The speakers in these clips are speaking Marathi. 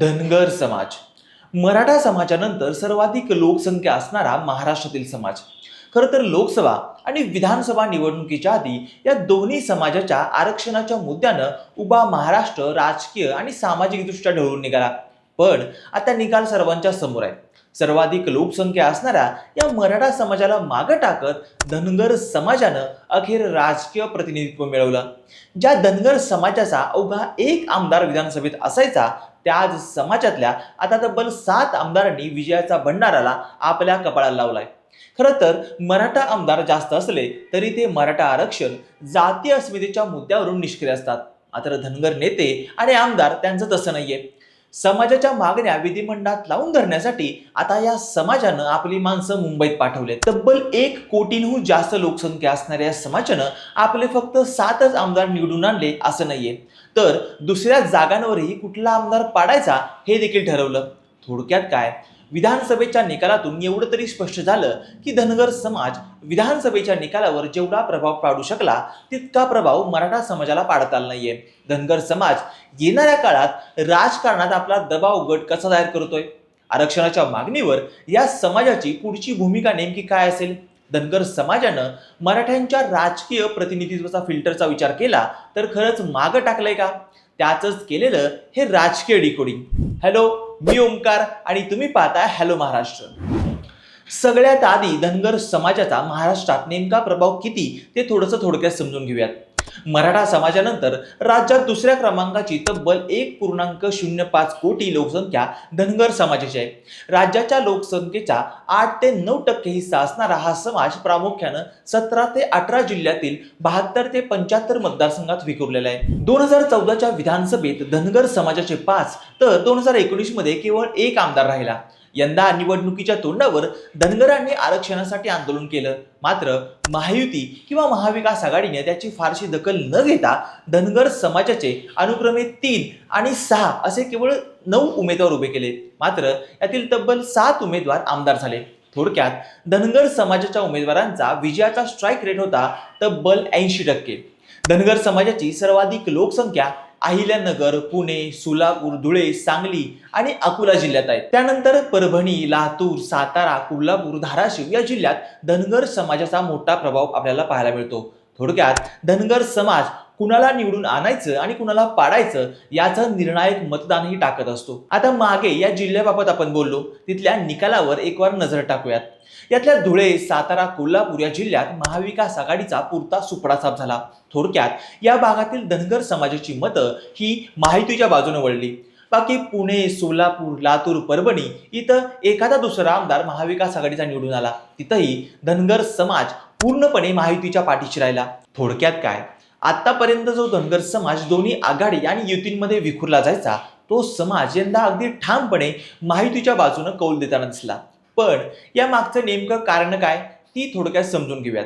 धनगर समाज. मराठा समाजानंतर सर्वाधिक लोकसंख्या असणारा महाराष्ट्रातील समाज. खरं तर लोकसभा आणि विधानसभा निवडणुकीच्या आधी या दोन्ही समाजाच्या आरक्षणाच्या मुद्द्यानं उभा महाराष्ट्र राजकीय आणि सामाजिकदृष्ट्या ढळून निघाला. पण आता निकाल सर्वांच्या समोर आहे. सर्वाधिक लोकसंख्या असणाऱ्या या मराठा समाजाला मागं टाकत धनगर समाजानं अखेर राजकीय प्रतिनिधित्व मिळवलं. ज्या धनगर समाजाचा अवघा एक आमदार विधानसभेत असायचा त्याच समाजातल्या आता तब्बल सात आमदारांनी विजयाचा भंडाराला आपल्या कपाळाला लावलाय. खरं तर मराठा आमदार जास्त असले तरी ते मराठा आरक्षण जातीय अस्मितेच्या मुद्द्यावरून निष्क्रिय असतात. मात्र धनगर नेते आणि आमदार त्यांचं तसं नाहीये. समाजाच्या मागण्या विधिमंडळात लावून धरण्यासाठी आता या समाजानं आपली माणसं मुंबईत पाठवले तब्बल एक कोटींहून जास्त लोकसंख्या असणाऱ्या या समाजानं आपले फक्त सातच आमदार निवडून आणले असं नाहीये. तर दुसऱ्या जागांवरही कुठला आमदार पाडायचा हे देखील ठरवलं. थोडक्यात काय? विधानसभेच्या निकालातून एवढं तरी स्पष्ट झालं की धनगर समाज विधानसभेच्या निकालावर जेवढा प्रभाव पाडू शकला तितका प्रभाव मराठा समाजाला पाडता आला नाहीये. धनगर समाज येणाऱ्या काळात राजकारणात आपला दबाव गट कसा तयार करतोय? आरक्षणाच्या मागणीवर या समाजाची पुढची भूमिका नेमकी काय असेल? धनगर समाजानं मराठ्यांच्या राजकीय प्रतिनिधित्वाचा फिल्टरचा विचार केला तर खरंच मागं टाकलंय का? त्याच केलेलं हे राजकीय डिकोडिंग. हॅलो मी ओमकार आणि तुम्ही पाहताय हॅलो महाराष्ट्र. सगळ्यात आधी धनगर समाजाचा महाराष्ट्रात नेमका प्रभाव किती ते थोडंसं थोडक्यात समजून घेऊयात. मराठा समाजानंतर राज्यात दुसऱ्या क्रमांकाची तब्बल एक पूर्णांक शून्य पाच कोटी लोकसंख्या धनगर समाजाची आहे. राज्याच्या लोकसंख्येचा आठ ते नऊ टक्के हिस्सा असणारा हा समाज प्रामुख्यानं सतरा ते अठरा जिल्ह्यातील बहात्तर ते पंच्याहत्तर मतदारसंघात विखुरलेला आहे. दोन हजार चौदाच्या विधानसभेत धनगर समाजाचे पाच तर दोन हजार एकोणीसमध्ये केवळ एक आमदार राहिला. यंदा निवडणुकीच्या तोंडावर धनगरांनी आरक्षणासाठी आंदोलन केलं. मात्र महायुती किंवा महाविकास आघाडीने त्याची फारशी दखल न घेता धनगर समाजाचे अनुक्रमे तीन आणि सहा असे केवळ नऊ उमेदवार उभे केले. मात्र यातील तब्बल सात उमेदवार आमदार झाले. थोडक्यात धनगर समाजाच्या उमेदवारांचा विजयाचा स्ट्राईक रेट होता तब्बल ऐंशी टक्के. धनगर समाजाची सर्वाधिक लोकसंख्या अहिल्यानगर पुणे सोलापूर धुळे सांगली आणि अकोला जिल्ह्यात आहेत. त्यानंतर परभणी लातूर सातारा कोल्हापूर धाराशिव या जिल्ह्यात धनगर समाजाचा मोठा प्रभाव आपल्याला पाहायला मिळतो. थोडक्यात धनगर समाज कुणाला निवडून आणायचं आणि कुणाला पाडायचं याचं निर्णायक मतदानही टाकत असतो. आता मागे या जिल्ह्याबाबत आपण बोललो तिथल्या निकालावर एक वार नजर टाकूयात. यातल्या धुळे सातारा कोल्हापूर या जिल्ह्यात महाविकास आघाडीचा पुरता सुपडा साफ झाला. थोडक्यात या भागातील धनगर समाजाची मतं ही माहितीच्या बाजूने वळली. बाकी पुणे सोलापूर लातूर परभणी इथं एखादा दुसरा आमदार महाविकास आघाडीचा निवडून आला. तिथंही धनगर समाज पूर्णपणे माहितीच्या पाठीशी राहिला. थोडक्यात काय? आतापर्यंत जो धनगर समाज दोन्ही आघाडी आणि युतींमध्ये विखुरला जायचा तो समाज यंदा अगदी ठामपणे माहितीच्या बाजूनं कौल देताना दिसला. पण या मागचं नेमकं कारण काय ती थोडक्यात समजून घेऊयात.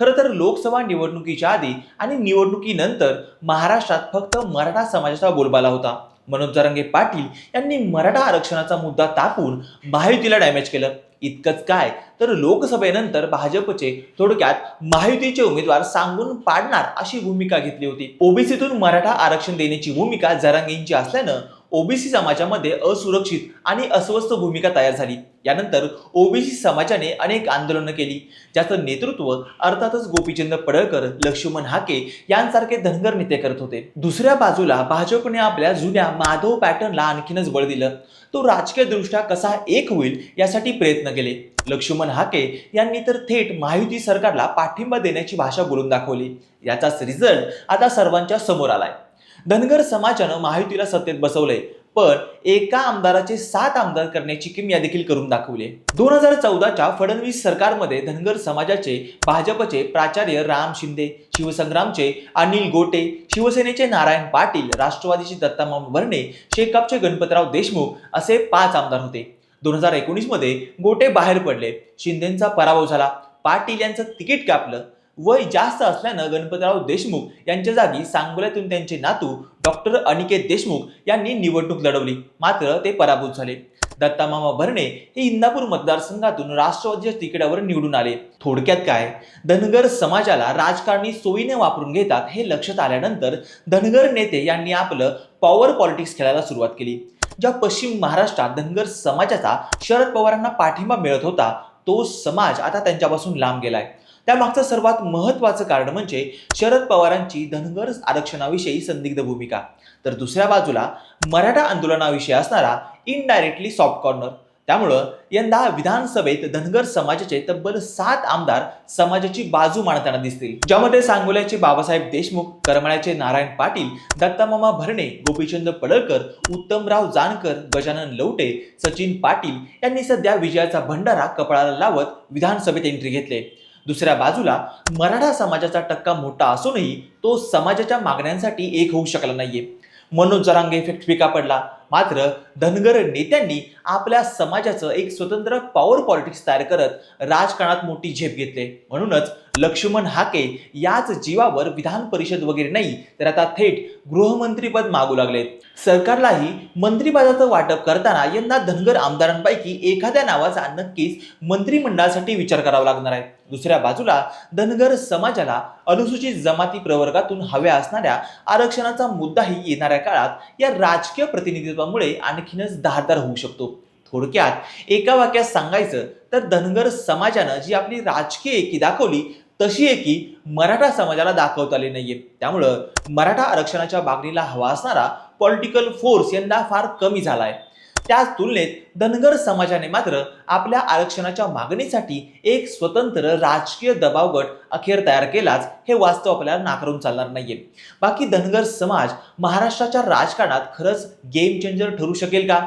खरं तर लोकसभा निवडणुकीच्या आधी आणि निवडणुकीनंतर महाराष्ट्रात फक्त मराठा समाजाचा बोलबाला होता. मनोज जरंगे पाटील यांनी मराठा आरक्षणाचा मुद्दा तापून महायुतीला डॅमेज केलं. इतकंच काय? तर लोकसभेनंतर भाजपचे थोडक्यात महायुतीचे उमेदवार सांगून पाडणार अशी भूमिका घेतली होती. ओबीसीतून मराठा आरक्षण देण्याची भूमिका जरांगींची असल्यानं ओबीसी समाजामध्ये असुरक्षित आणि अस्वस्थ भूमिका तयार झाली. यानंतर ओबीसी समाजाने अनेक आंदोलनं केली. ज्याचं नेतृत्व अर्थातच गोपीचंद पडळकर लक्ष्मण हाके यांसारखे धनगर नेते करत होते. दुसऱ्या बाजूला भाजपने आपल्या जुन्या माधव पॅटर्नला आणखीनच बळ दिलं. तो राजकीय दृष्ट्या कसा एक होईल यासाठी प्रयत्न केले. लक्ष्मण हाके यांनी तर थेट महायुती सरकारला पाठिंबा देण्याची भाषा बोलून दाखवली. याचाच रिझल्ट आता सर्वांच्या समोर आलाय. धनगर समाजानं महायुतीला सत्तेत बसवलंय. पण एका आमदाराचे सात आमदार करण्याची किमया देखील करून दाखवली दोन हजार चौदाच्या फडणवीस सरकारमध्ये धनगर समाजाचे भाजपचे प्राचार्य राम शिंदे शिवसंग्रामचे अनिल गोटे शिवसेनेचे नारायण पाटील राष्ट्रवादीचे दत्तामाम भरणे शेकापचे गणपतराव देशमुख असे पाच आमदार होते. दोन हजार एकोणीसमध्ये गोटे बाहेर पडले. शिंदेचा पराभव झाला. पाटील यांचं तिकीट कापलं. वय जास्त असल्यानं गणपतराव देशमुख यांच्या जागी सांगोल्यातून त्यांचे नातू डॉक्टर अनिकेत देशमुख यांनी निवडणूक लढवली. मात्र ते पराभूत झाले. दत्तामामा भरणे हे इंदापूर मतदारसंघातून राष्ट्रवादीच्या तिकिटावर निवडून आले. थोडक्यात काय? धनगर समाजाला राजकारणी सोयीने वापरून घेतात हे लक्षात आल्यानंतर धनगर नेते यांनी आपलं पॉवर पॉलिटिक्स खेळायला सुरुवात केली. ज्या पश्चिम महाराष्ट्रात धनगर समाजाचा शरद पवारांना पाठिंबा मिळत होता तो समाज आता त्यांच्यापासून लांब गेलाय. त्यामागचं सर्वात महत्त्वाचं कारण म्हणजे शरद पवारांची धनगर आरक्षणाविषयी संदिग्ध भूमिका. तर दुसऱ्या बाजूला मराठा आंदोलनाविषयी असणारा इनडायरेक्टली सॉफ्ट कॉर्नर त्यामुळं यंदा विधानसभेत धनगर समाजाचे तब्बल सात आमदार समाजाची बाजू मांडताना दिसतील. ज्यामध्ये सांगोल्याचे बाबासाहेब देशमुख करमाळ्याचे नारायण पाटील दत्तामामा भरणे गोपीचंद पडळकर उत्तमराव जानकर गजानन लवटे सचिन पाटील यांनी सध्या विजयाचा भंडारा कपाळाला लावत विधानसभेत एंट्री घेतले. दुसऱ्या बाजूला मराठा समाजाचा टक्का मोठा असूनही तो समाजाच्या मागण्यांसाठी एक होऊ शकला नाहीये. मनोज जरांगे इफेक्ट फिका पडला. मात्र धनगर नेत्यांनी आपल्या समाजाचं एक स्वतंत्र पॉवर पॉलिटिक्स तयार करत राजकारणात मोठी झेप घेतले. म्हणूनच लक्ष्मण हाके याच जीवावर विधान परिषद वगैरे नाही तर आता थेट गृहमंत्रीपद मागू लागलेत. सरकारलाही मंत्रिपदाचं वाटप करताना यंदा धनगर आमदारांपैकी एखाद्या नावाचा नक्कीच मंत्रिमंडळासाठी विचार करावा लागणार आहे. दुसऱ्या बाजूला धनगर समाजाला अनुसूचित जमाती प्रवर्गातून हव्या असणाऱ्या आरक्षणाचा मुद्दाही येणाऱ्या काळात या राजकीय प्रतिनिधित्वामुळे आणखीनच धारदार होऊ शकतो. थोडक्यात एका वाक्यात सांगायचं तर धनगर समाजानं जी आपली राजकीय एकी दाखवली तशी एकी मराठा समाजाला दाखवता आली नाहीये त्यामुळं मराठा आरक्षणाच्या मागणीला हवा असणारा पॉलिटिकल फोर्स यंदा फार कमी झालाय. त्याच तुलनेत धनगर समाजाने मात्र आपल्या आरक्षणाच्या मागणीसाठी एक स्वतंत्र राजकीय दबाव गट अखेर तयार केलाच हे वास्तव आपल्याला नाकारून चालणार नाहीये बाकी धनगर समाज महाराष्ट्राच्या राजकारणात खरंच गेम चेंजर ठरू शकेल का?